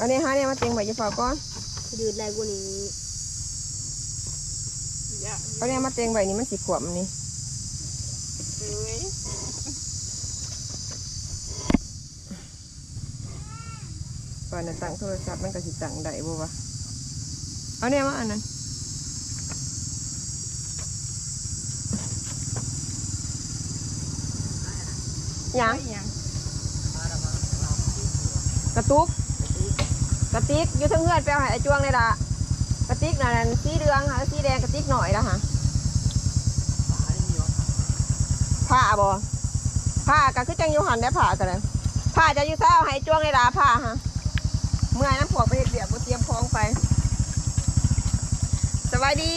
อันนี้ฮะเนี่ยมาเต็งใบจะฝากก่อนยืดแรงกว่านี้อย่าอันนี้มาเต็งใบนี้มันสีขวบมันนี่เอ้ยก่อนจะตั้งโทรศัพท์มันก็สิตั้งได้บ่วะเอาเนี่ยมาอันนั้นหยังไม่ยังกระตุก กระติกอยู่ทั้งเฮือนไปเอาให้ไอ้จวงเลยละกระติกนั่นสีเหลืองค่ะสีแดงกระติกหน่อยละฮะผ้าบ่ผ้าก็คือจังอยู่หันได้ผ้ากันเลยผ้าจะอยู่เท้าให้ไอ้วงเลยละผ้าฮะเมื่อน้ำพวกไปเฮ็ดเบียบบเตรียมพ้อมไปสวัสดี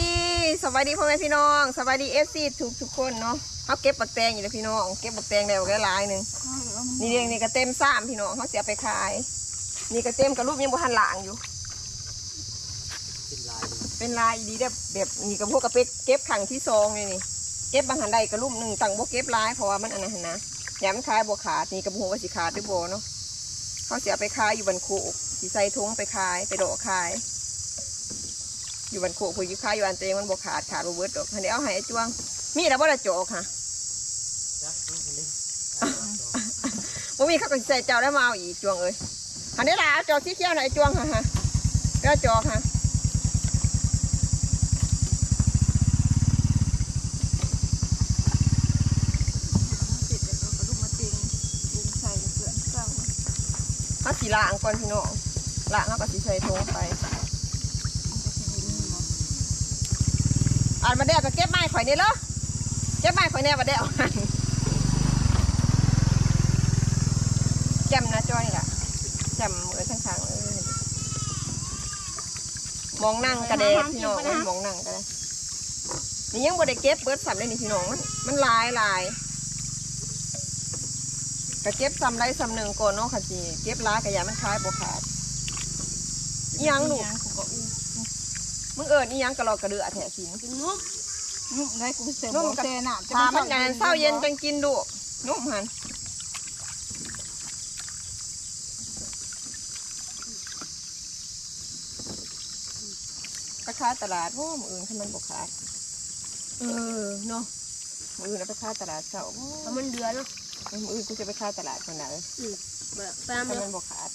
สวัสดีพ่อแม่พี่น้องสวัสดีเอฟซีทุกทุกคนเนาะเขาเก็บบักแตงอยู่เลยพี่น้องเก็บบักแตงได้บักหลายหนึ่งนี่เรียงนี่ก็เต็มสามพี่น้องเขาเสียไปขาย นี่ก็เต็มกับรูปยังบ่ทันหลางอยู่เป็นลายดีแบบแบบนี่กับพวกกระเป็ดเก็บขังที่ซองเลยนี่ เก็บบางหันใดกระลุ่มหนึ่งตังบ่เก็บลายเพราะว่ามันอันนั้นหั้นนะอย่ามันขายบ่ขาดนี่กับหัวว่าสิขาดด้วยบ่เนาะเขาเสียไปขายอยู่บันโคกสีใส่ถุงไปขายไปโดะขาย อยู่บันโคกผู้อยู่ขายอยู่อันเตงมันบ่ขาดขาดบ่เบิดดอกอันนี้เอาให้ไอ้จวง มีแล้วบ่ละโจกค่ะบ่มีเขาก็สิใส่เจ้าได้มาเอาอีกจวงเอ้ย อันนี้ล่ะเอาจอสีเขียวหน่อยจวงค่ะฮะแล้วจอกค่ะาสีล้างก่อนพี่น้องล้างเขาก็สีใส่โถไปอ่านมาเดียวก็เก็บไม้ข่อยนี่เหรอเก็บไม้ข่อยแน่มาเดียวจำหนะจ้อยนี่ล่ะ จำเออทั้งทางๆเออมองนั่งกระเดกพี่น้องเอ้ยมองนั่งกระเดกนี่ยังบ่ได้เก็บเบิดสัมเลยนี่พี่น้องมันมันหลายหลายก็เก็บซ้ำไรซ้ำหนึ่งก่อนเนาะค่ะจีเก็บหลายกระยามันคล้ายบ่ขาดอีหยังลูกมึงเอิญอีหยังกระรอกกระเดือแถสินเป็นนุ๊กนุ่มได้กูเสียนุ่บมกับเซน่ะพามันงานเศร้าเย็นจังกินดูนุ่มหัน ค้ายตลาดโอ้มืออื่นถ้ามันบกขาดเออเนาะมืออื่นเอาไปค้ายตลาดเช้าโอ้เพราะมันเดือดเนาะมืออื่นกูจะไปค้ายตลาดคนไหนอืมแบบแปมถ้าเนาะมันบกขาด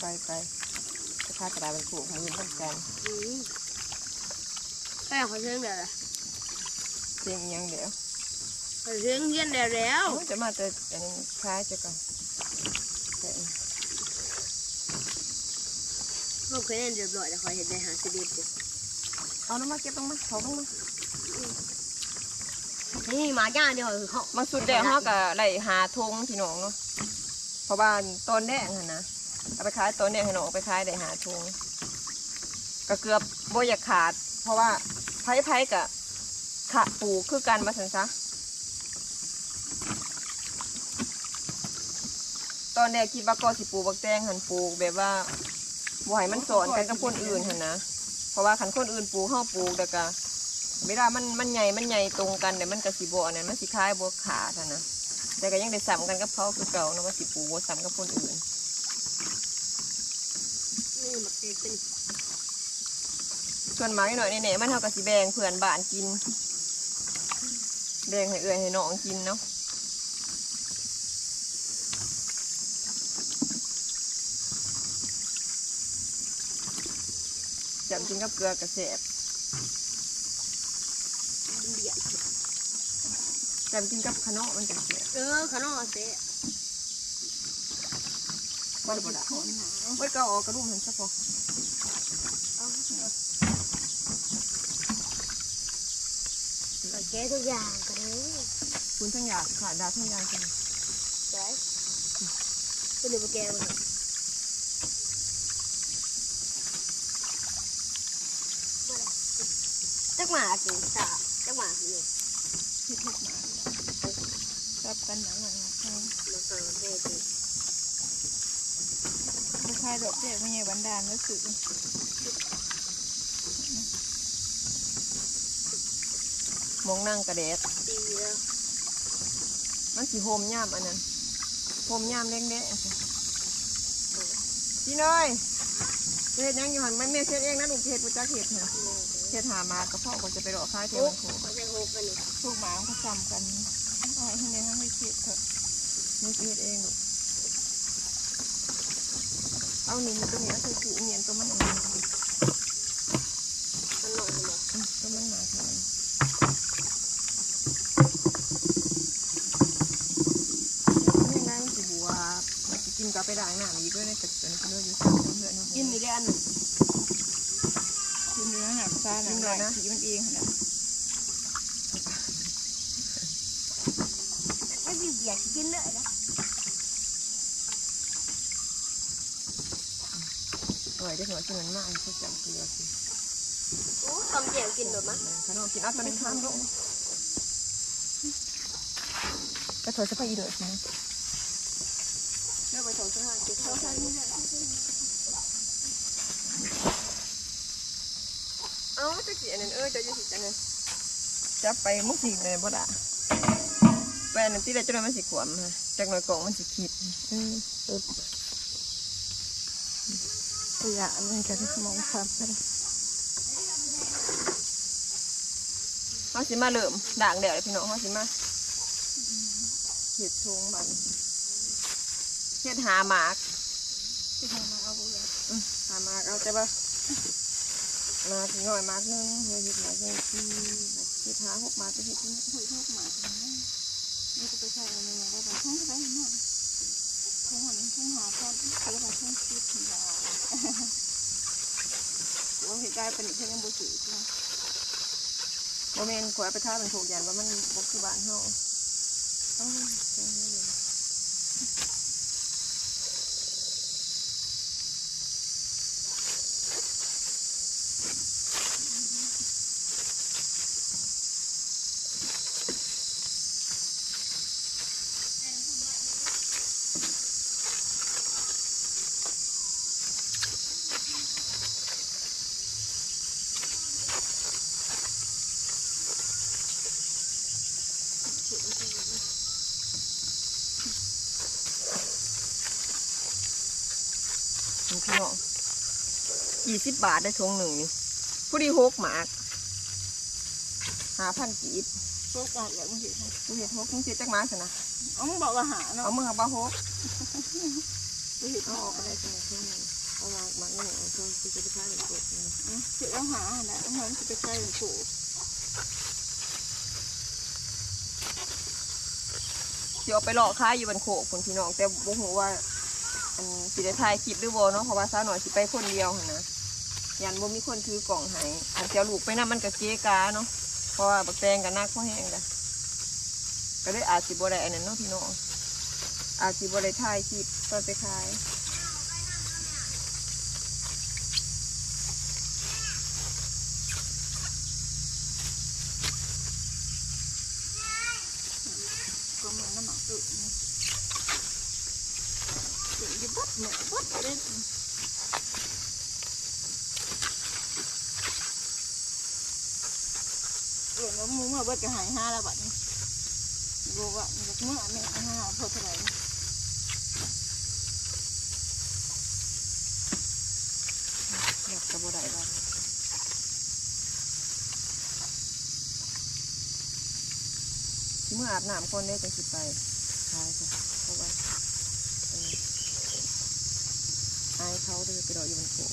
ไปไปไปค้ายตลาดมันถูกมืออื่นต้องการอืมแป้งเขาเชื่องเดี๋ยวละเสียงอีหยังเดี๋ยวเขาเชื่องเย็นเดี๋ยวแล้วโอ้ยจะมาแต่อันนี้ค้ายจะก่อนแต่ พวกเคยเล่นเรียบร้อยแล้วคอยเห็นได้หาสิเด็ดอยู่เอาน้ำมาเก็บต้องมาเขาต้องมานี่หมาจ้าเดียวคือเขาบางสุดแดงเขาก็ไล่หาทงพี่น้องเนาะเพราะว่าต้นแดงหันนะเอาไปขายต้นแดงให้น้องเอาไปขายได้หาทงก็เกือบบ่อยากขาด เพราะว่าไผ่ไผ่กับขะปลูกคือกันมาสันซะตอนแรกคิดว่าก็สิปลูกบักแตงหันปลูกแบบว่า บ่ให้มันสอนกันกับคนอื่นหันนะ เพราะว่าขันคนอื่นปลูกเฮาปลูกแต่ก็เวลามันมันใหญ่มันใหญ่ตรงกันแต่มันก็สิบ่อันนั้นมันสิคล้ายบ่ขาดอะนะแต่ก็ยังได้ซ้ำกันกับเขาคือเก่าเนาะว่าสิปลูกบ่ซ้ำกับคนอื่นนี่มักเตเป็นส่วนหมากหน่อยๆเนี่ยมันเท่ากับสิแบ่งเพื่อนบ้านกิน แบ่งให้เอื่อยให้น้องกินเนาะ จำกินกับเกลือกระแสบเบียดจำกินกับขนมมันกระแสบเออขนมเซ่บ่ได้บ่ได้ไว้ก็เอาออกกระดุมหันซะพอแกทุกอย่างกันเลยคุณทั้งอยากขาดดาทั้งอยางกันใช่ก็เดี๋ยวแกมัน จักหมากินสาจักหมากินจับกันหนังหนังมาฟังเด็กไม่ใช่ดอกเจ๊ไม่ใช่บันดาลรู้สึกมองนั่งกระเด็ดดีแล้วมันสีโฮมย่ามอันนั้นโฮมย่ามแดงๆพี่น้อยเฮ็ดหยังอยู่หันไม่แม่เฮ็ดเองนะลูกเฮ็ดบ่จักเฮ็ดเหรอ เฮ็ดหามากระเพาะก็จะไปรอค่ายเทวันโคเขาจะโฮกันนี่พวกหมาเขาจำกันเอาให้ในห้องไม่คิดเถอะนี่เฮ็ดเองลูกเอานี่มันตรงนี้เอาใส่ถุงเงียนตัวมันอันนี้มันหน่อยเลยอืมตัวมันหนาเท่านั้นนี่นางสิบัวมันสิกินก็ไปด่างหน้ามีด้วยในตึกจนเพื่อนอยู่สามเพื่อนเนาะกินนี่ได้อันหนึ่งกิน เนื้อหนังซ่าหนังไหลสีมันเองขนาดไม่มีเบียร์กินเลยนะอร่อยได้หัวที่มันมากเขาจำเกลือสิโอ้ทำเบียร์กินแบบมั้ยขนมกินเอาตัวนี้ข้ามลงกระโถนจะไปอีเดือดนะเลือกไปสองชั่วโมงกินข้าวทานนี่แหละ เอาจะสีอันนั้นเออจะจะสีอันนั้นจะไปมุกสีเลยบ่ด่าไปนที่ได้จะได้มันสีขวมจากหน่อยกล่องมันสีขีดอืมตัวอย่างอันนี้ก็จะมองความไปเขาสิมาเริ่มด่างเดี๋ยวเลยพี่น้องเขาสิมาเห็ดทงบันเห็ดหาหมากที่ทำมากเอาเลยหาหมากเอาแต่ว่า มาถึงหน่อยมากนึงเห็ดหมากหนึงที่เห็ดหาหกมากก็เห็ดนี่ถูกทุกมาตรงนี้นี่ก็ไปใช้อะไรอย่างเงี้ยแบบทั้งไปหมดทั้งหมดทั้งหาทอดเขาแบบทั้งคิดถึงยาว่าเหตุการณ์เป็นแค่ยังบุษืใช่ไหมโมเมนต์ขวาไปท่าเป็นถูกยันว่ามันบุกคือบ้านเฮาเอ้า นี่พี่น้องยี่สิบบาทได้ทงหนึ่งนี่ผู้ดีหกหมากหาพันกีบพวกการแบบบางทีผู้เห็ดหกต้องเสียจักหมาสินะอ๋อมึงบอกว่าหาเนาะเอามือเอาบ้าหกบางทีเอาเขาออออกกไปได้จังหวะที่นี่เอามามาหนึ่งเอาช่วงที่จะไปค้าหนึ่งตัวนี่นะเสียแล้วหาเนี่ยเหมือนจะไปใช้เป็นผูเดี๋ยวเอาไปหลอกค้ายอยู่บนโขกคนพี่น้องแต่บ่ฮู้ว่า อันสิได้ถ่ายคลิปหรือบ่เนาะเพราะว่าสาวหน่อยสิไปคนเดียวหั่นนะยันบ่มีคนถือกล่องให้อันเสียวลูกไปนํมันก็เจ๊กาเนาะเพราะว่าบักแตงก็นักพอแห้งละก็ได้อาจสิบ่ได้อันนั้นเนาะพี่น้องอาจสิบ่ได้ถ่ายคลิปตอนไปขาย ก็เหมือนน้ำหมักตื่นนี่ตื่นยี่บัดเหมือนบัดเล่นเออ แล้วมึงเมื่อเบิดจะหายห้าแล้วบัดนี้รู้ว่ามันจะเมื่อแม่ห้าเพื่อเท่าไหร่อยากจะโบได้บ้างเมื่ออาบน้ำก่อนได้จังสิไปขายจ้ะเพราะว่าอายเขาเดินไปรออยู่บนโขก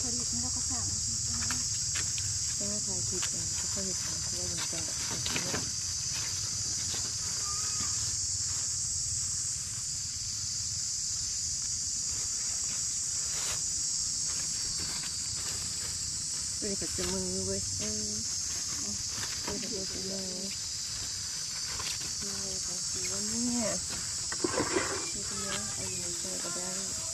ผลิตนี่เราก็สั่ง แค่ถ่ายคลิปเองก็ค่อยเห็นเขาว่าอย่างจังแบบนี้เนี่ยตัวนี้ก็จมือเว้ยเออตัวนี้ก็จมือมือของสีวันเนี่ยนี่เนเนื้อาอยู่ในใจก็ได้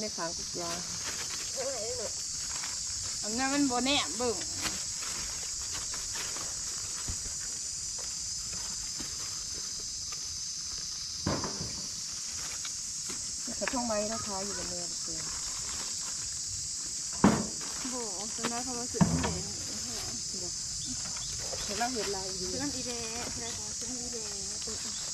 ในขางกุกยาอันนั้นมันโบแน่เบิ่งกระท่องไม้ราคาอยู่บนเนินเกินโบตอนนั้นเขามาซื้อที่ไหนเห็นแล้วเห็นลายดีซื้อน้ำอีเดะซื้อของซื้ออีเดะ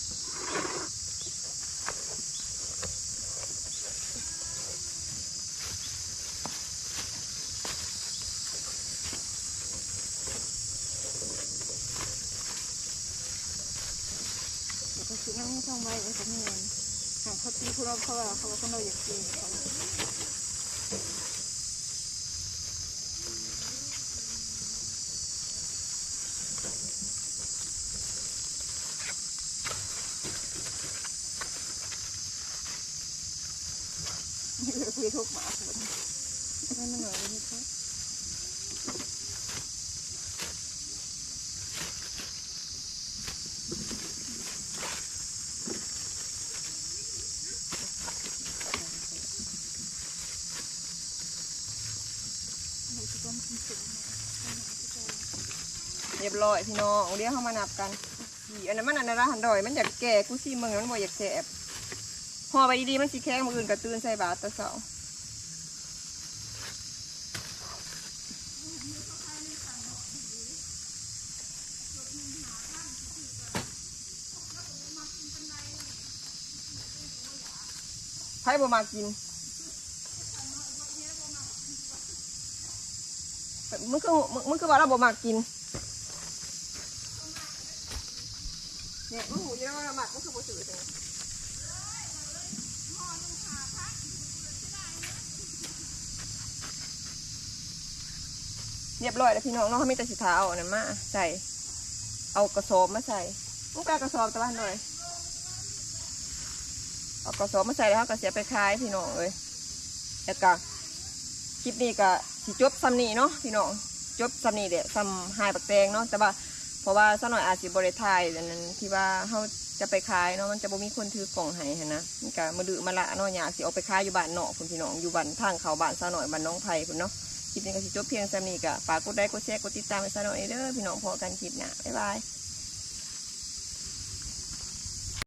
ตัวแล้วก็ซื้อน้ำช่องใบไอ้ของเงินหากเขาตีคุณเราเขาว่าเขาว่าคนเราอยากกินเขานี่คือคุยทุกหมาหมดไม่มันหน่อยนี่ครับเราจะต้องกินสุก เรีย บร้อยพี่น้องเดี๋ยวเข้ามานับกันอันนั้นมันอันนั้นหันดอย มันอยากแก่กูซี่มึงมันบ่อยากแสบห่อไปดีๆมันสิแข็งมืออื่นกระตื่นใส่บาตรตะเสาไผ่บ่มากินมึงคือมึงมึงคือว่าเราบ่มากิน เนี่ยมึงหูยอะว่าเราหมักมึงคือบ่สื่อจังเรียบร้อยแล้วพี่น้องน้องเขามีแต่สิทาเอานนั้นมาใส่ เอากระสอบมาใส่มึงกลากระสอบตะวันหน่อยเอากระสอบมาใส่แล้วก็เสียไปขายพี่น้องเลยแล้วก็คลิปนี้ก็สิจบซ้ำนี้เนาะพี่น้องจบซ้ำนี้เดี๋ยวซ้ำหายปักแตงเนาะแต่ว่า เพราะว่าสักหน่อยอาจสิบริทายอันนั้นที่ว่าเขาจะไปขายเนาะมันจะบ่มีคนถือกล่องให้หั้นนะมันก็มาดื้อมาละเนาะอยากสิเอาไปขายอยู่บ้านเนาะคุณพี่น้องอยู่บ้านทางเขาบ้านสักหน่อยบ้านน้องไผ่คุณเนาะคลิปนี้ก็สิจบเพียงแค่นี้ก็ฝากกดไลค์กดแชร์กดติดตามไปสักหน่อยเด้อพี่น้องพอกันคลิปหน้าบ๊ายบาย